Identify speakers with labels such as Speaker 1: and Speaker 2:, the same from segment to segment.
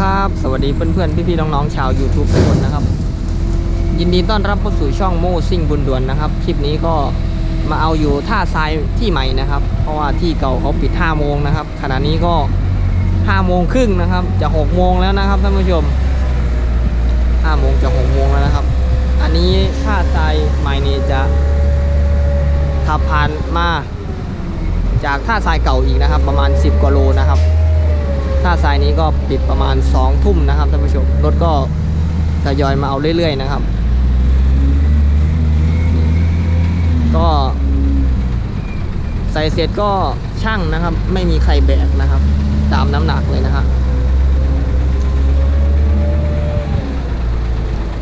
Speaker 1: ครับ สวัสดีเพื่อนๆ พี่ๆ น้องๆ ชาว YouTube ทุกคนนะครับ ยินดีต้อนรับเข้าสู่ช่องโมซิ่งบุญด่วนนะครับ คลิปนี้ก็มาเอาอยู่ท่าทรายที่ใหม่นะครับ เพราะว่าที่เก่าเขาปิด5โมงนะครับ ขณะนี้ก็5โมงครึ่งนะครับ จะ6โมงแล้วนะครับท่านผู้ชม5โมงจะ6โมงแล้วนะครับ อันนี้ท่าทรายใหม่นี้จะขับผ่านมา จากท่าทรายเก่าอีกนะครับ ประมาณ 10กว่าโลนะครับ ท่าทรายนี้ก็ปิดประมาณ2ทุ่มนะครับท่านผู้ชมรถก็ทยอยมาเอาเรื่อยๆนะครับ ก็ใส่เสร็จก็ช่างนะครับ ไม่มีใครแบกนะครับ ตามน้ำหนักเลยนะครับ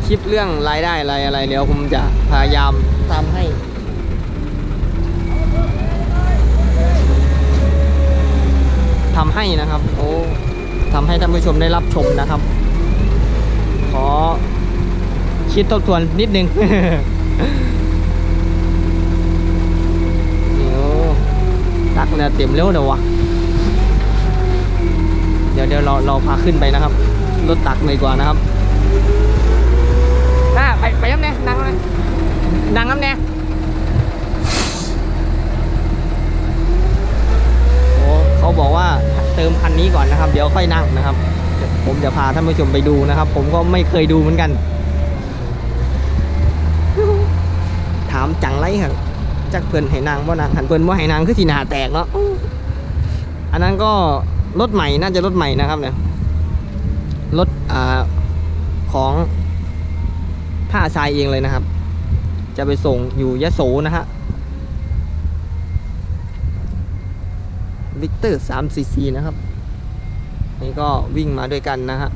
Speaker 1: คลิปเรื่องรายได้อะไรอะไรเดี๋ยวผมจะพยายามทำให้ ทำให้นะครับโอ้ทำให้ท่านผู้ชมได้รับชมนะครับ ขอคิดทบทวนนิดนึงเดี๋ยวตักเนี่ยเต็มเร็วเดี๋ยววะเดี๋ยวเดี๋ยวเราเราพาขึ้นไปนะครับรถตักเลยกว่านะครับอ่าไปไปย้ำแน่ดังเลยดังน้ำแน่โอ้เขาบอกว่าเติมคั นี้ก่อนนะครับ เดี๋ยวค่อยนั่งนะครับ ผมจะพาท่านผู้ชมไปดูนะครับ ผมก็ไม่เคยดูเหมือนกัน ถามจังไรครับจักเพิ่นให้นางว่านางหันเพิ่นว่าให้นางคือสีหนาแตกเนาะอันนั้นก็รถใหม่น่าจะรถใหม่นะครับเนี่ยรถอ่าของท่าทรายเองเลยนะครับ จะไปส่งอยู่ยะโสนะฮะวิกเตอร์3 cc นะครับ นี่ก็วิ่งมาด้วยกันนะฮะ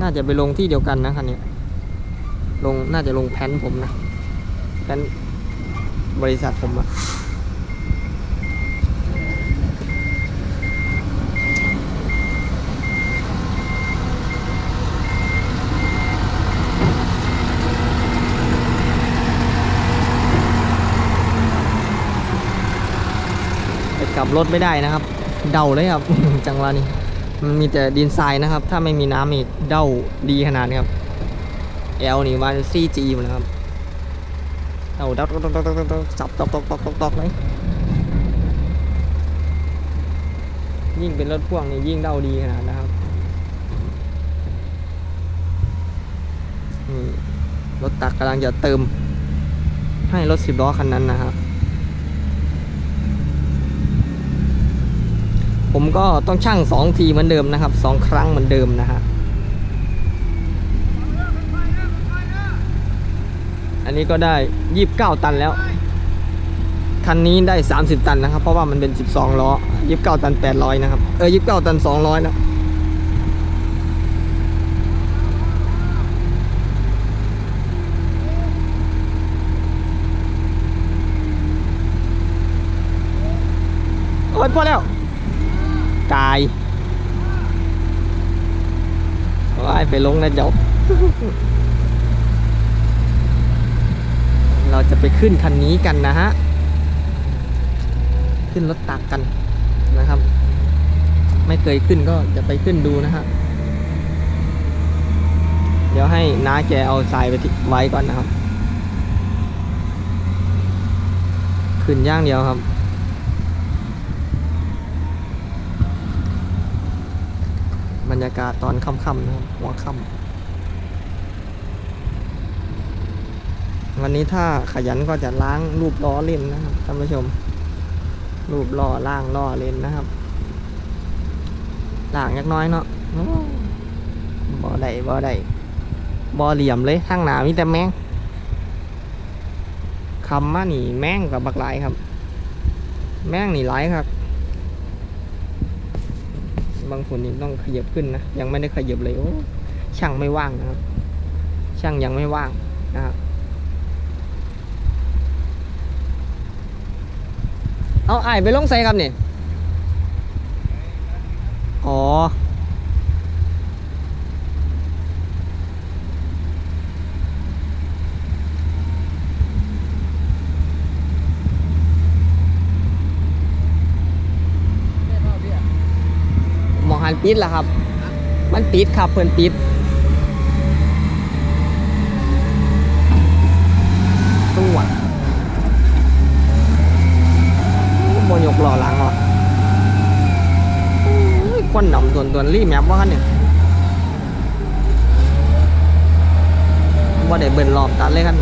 Speaker 1: น่าจะไปลงที่เดียวกันนะคันนี้ลงน่าจะลงแพนผมนะแพนบริษัทผมอะกลับรถไม่ได้นะครับ เดาเลยครับ จังหวะนี้ มันมีแต่ดินทรายนะครับ ถ้าไม่มีน้ำนี่เดาดีขนาดนี้ครับแอลนี่วันซีจีหมดแล้วครับเดาดอกดอกดอกดอกดอกดอกจับตอกตอกตอกตอกตอกเลยยิ่งเป็นรถพ่วงนี่ยิ่งเดาดีขนาดนะครับรถตักกำลังจะเติมให้รถสิบล้อคันนั้นนะครับ ผมก็ต้องชั่งสองทีเหมือนเดิมนะครับสองครั้งเหมือนเดิมนะฮะอันนี้ก็ได้ยี่บเก้าตันแล้ว คันนี้ได้ 30 ตันนะครับ เพราะว่ามันเป็น 12 ล้อยี่บเก้าตัน 800 นะครับ เออยี่บเก้าตัน 200นะโอ้ยพอแล้ว กายว้ายไป ลงนะจบเราจะไปขึ้นคันนี้กันนะฮะ ขึ้นรถตักกันนะครับ ไม่เคยขึ้นก็จะไปขึ้นดูนะฮะ เดี๋ยวให้น้าแกเอาทรายไปไว้ก่อนนะครับ ขึ้นย่างเดียวครับ บรรยากาศตอนค่ำๆนะครับหัวค่ำวันนี้ถ้าขยันก็จะล้างรูปล้อเล่นนะครับท่านผู้ชม รูปล้อล่างล้อเล่นนะครับล่างยักน้อยเนาะโอ้บ่ได้บ่อได้บ่อเหลี่ยมเลยข้างหนามีแต่แมงคำมานี่แมงกับบักหลครับ แมงนี่หลครับ บางคนนี่ต้องขยับขึ้นนะ ยังไม่ได้ขยับเลยโอ้ช่างไม่ว่างนะครับ ช่างยังไม่ว่างนะครับเอาไอ้ไปลงใส่ครับนี่ อ๋อ หันปิดแล้วครับ มันติดครับเพิ่นติดตวดบนยกหล่อหลังเหรอควันดำตวนตวรีแมปว่ากันเนี่ยว่าได้เบิ่นรอบตัดเลยกัน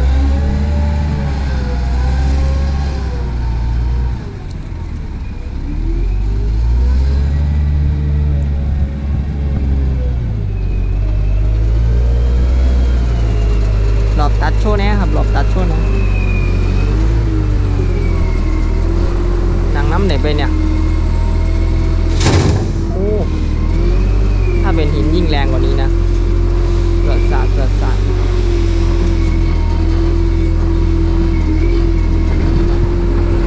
Speaker 1: ลอบตัดโชว์แน่ครับหลอบตัดโชว์นะหนังน้ำไหนไปเนี่ย โอ้ ถ้าเป็นหินยิ่งแรงกว่านี้นะเกิดสาดเกิดสาด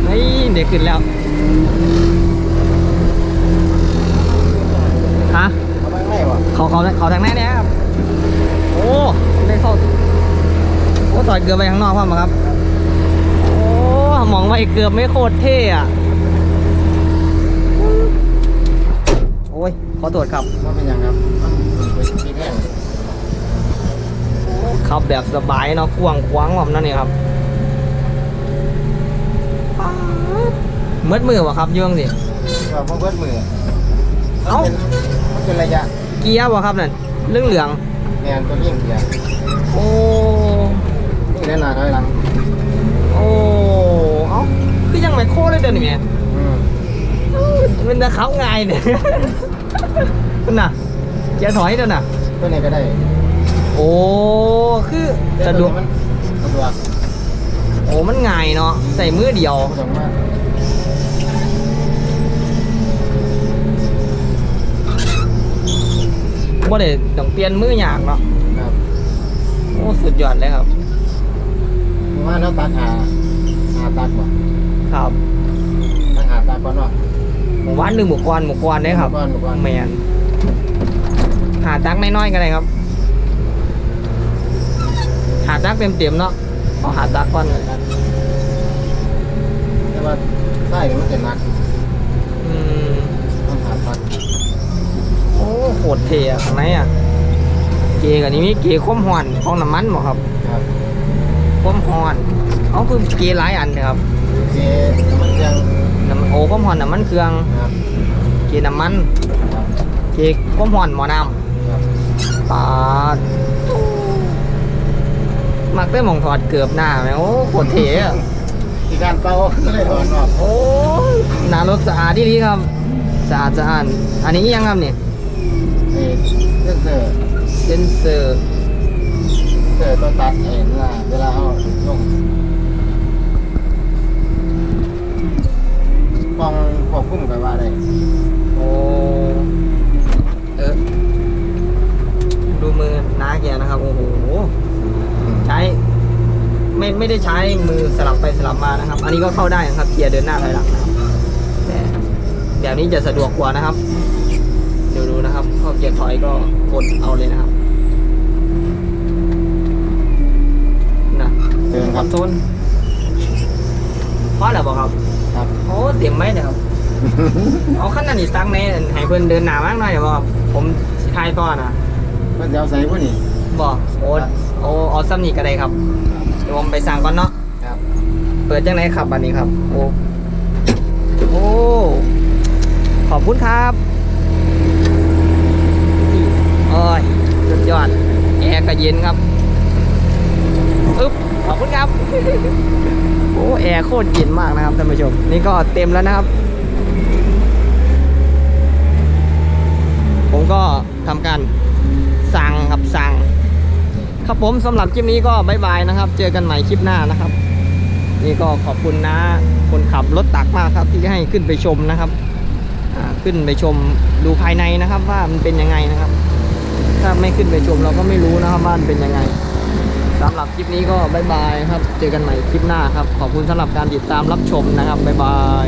Speaker 1: เฮ้ยเด็ก ขึ้นแล้วฮะ
Speaker 2: เอาไปไหนวะ
Speaker 1: เขาเขาเขาทางไหนเนี่ยครับโอ้ได้เข้าโอ้ถอยเกือบไปข้างนอกพ่อมาครับโอ้มองไปเกือบไม่โคตรเท่อะโอ้ยขอโทษครับ
Speaker 2: ว่าเป็นยังครับมันเป็นปีแรก
Speaker 1: ขับแบบสบายเนาะกว้างขวางแบบนั้นนี่ครับ เมื่อมือวะครับเยื่องสิ
Speaker 2: ว่าเพราะเบิดมือ
Speaker 1: เอ้า
Speaker 2: มันเป็นระยะ
Speaker 1: เกียร์วะครับนั่นเรื่องเหลือง
Speaker 2: แนนตัวยิ่งเดียว
Speaker 1: ๆโอ้
Speaker 2: นี่แน่นอนถอยหลัง
Speaker 1: โอ้ เอ้า คือยังไม่โคตรเลยเดินนี่แม่
Speaker 2: อืม
Speaker 1: มันจะเข้าง่ายเนี่ยนั่นน่ะเกียร์ถอยนั่นน่ะ
Speaker 2: ตัวนี้ก็ได้
Speaker 1: โอ้ คือสะดวก
Speaker 2: มันสะดวก
Speaker 1: โอ้มันง่ายเนาะใส่มือเดียว
Speaker 2: สะดวกมาก
Speaker 1: ว่าได้ต้องเปลี่ยนมืออยากเนาะ
Speaker 2: ครับ
Speaker 1: โอ้สุดยอดเลยครับ
Speaker 2: เพราะว่าเราตัดหาหาตัดบ่
Speaker 1: ครับ
Speaker 2: ตัดหาตัดก่อนเนาะ
Speaker 1: หมู่บ้านหนึ่งหมู่กรหมู่กรได้ครับ
Speaker 2: ก่อนก่อน
Speaker 1: แมนหาตักน้อยๆกันเลยครับ หาตักเต็มๆเนาะ เอาหาตักก่อนเลย
Speaker 2: แต่ว่าไส้มันจะหนัก
Speaker 1: อืม
Speaker 2: ต้องหาตัด
Speaker 1: โอ้โคตรเท่อะข้างในอะ เกกับนี้มีเกข้มหอนของน้ำมันบ่ครับ
Speaker 2: ครับ
Speaker 1: ข้มหอนเอาคือเกหลายอันเลยครับ
Speaker 2: เจมันยัง
Speaker 1: น้ำโอ้ข้มหอนน้ำมันเครื่อง
Speaker 2: ครับ
Speaker 1: เกน้ำมัน
Speaker 2: ครับ
Speaker 1: เกข้มหอนหมอน้
Speaker 2: ครับำ
Speaker 1: ปาด มักได้หมองถอดเกือบหน้าไหมโอ้โคตรเท่อะ
Speaker 2: ที่การเป่าเลยถอนออก
Speaker 1: โอ้ยหนารถสะอาดที่ดีครับสะอาดสะอาดอันนี้อิหยังครับเนี่ย
Speaker 2: นี่เสื้อเสื้อ
Speaker 1: เซนเซอร์
Speaker 2: เสื้อตัวตัดเองเวลาเวลาเอาลงกองควบคุมกับว่าได้
Speaker 1: โอ้ เออ ดูมือน้าแกนะครับ โอ้โห ใช้ ไม่ไม่ได้ใช้มือสลับไปสลับมานะครับ อันนี้ก็เข้าได้นะครับเกียร์เดินหน้าถอยหลังนะครับแต่แบบนี้จะสะดวกกว่านะครับเดี๋ยวดูนะครับเข้าเกียร์ถอยก็กดเอาเลยนะครับนะ
Speaker 2: เตือน
Speaker 1: ค
Speaker 2: ค
Speaker 1: อ
Speaker 2: รับ
Speaker 1: นโซลพอแล้วบอกครับ
Speaker 2: ครับ
Speaker 1: โอ้เต็มไหมเนี่ยครับเอาขั้นนั้นอีกตั้งในให้เพื่อนเดินหนามากหน่อยบอกผมสิทายต่อนะ
Speaker 2: เพื่อนจะเอาใส่พวกนี้
Speaker 1: บอกโอ้โอ้เอาซ้ำนี่ก็ได้ครับเดี๋ยวผมไปสั่งก่อนเนาะ
Speaker 2: ครับ
Speaker 1: เปิดจังไหนครับอันนี้ครับ โอ้โอ้ขอบคุณครับโอ้ยสุดยอด แอร์ก็เย็นครับอึ๊บขอบคุณครับ โอ้แอร์โคตรเย็นมากนะครับท่านผู้ชม นี่ก็เต็มแล้วนะครับ ผมก็ทำการสั่งครับสั่ง ครับผมสำหรับคลิปนี้ก็บายบายนะครับ เจอกันใหม่คลิปหน้านะครับ นี่ก็ขอบคุณนะ คนขับรถตักมากครับ ที่ให้ขึ้นไปชมนะครับขึ้นไปชมดูภายในนะครับ ว่ามันเป็นยังไงนะครับ ถ้าไม่ขึ้นไปชมเราก็ไม่รู้นะครับว่ามันเป็นยังไงสำหรับคลิปนี้ก็บายบายครับ เจอกันใหม่คลิปหน้าครับ ขอบคุณสำหรับการติดตามรับชมนะครับบายบาย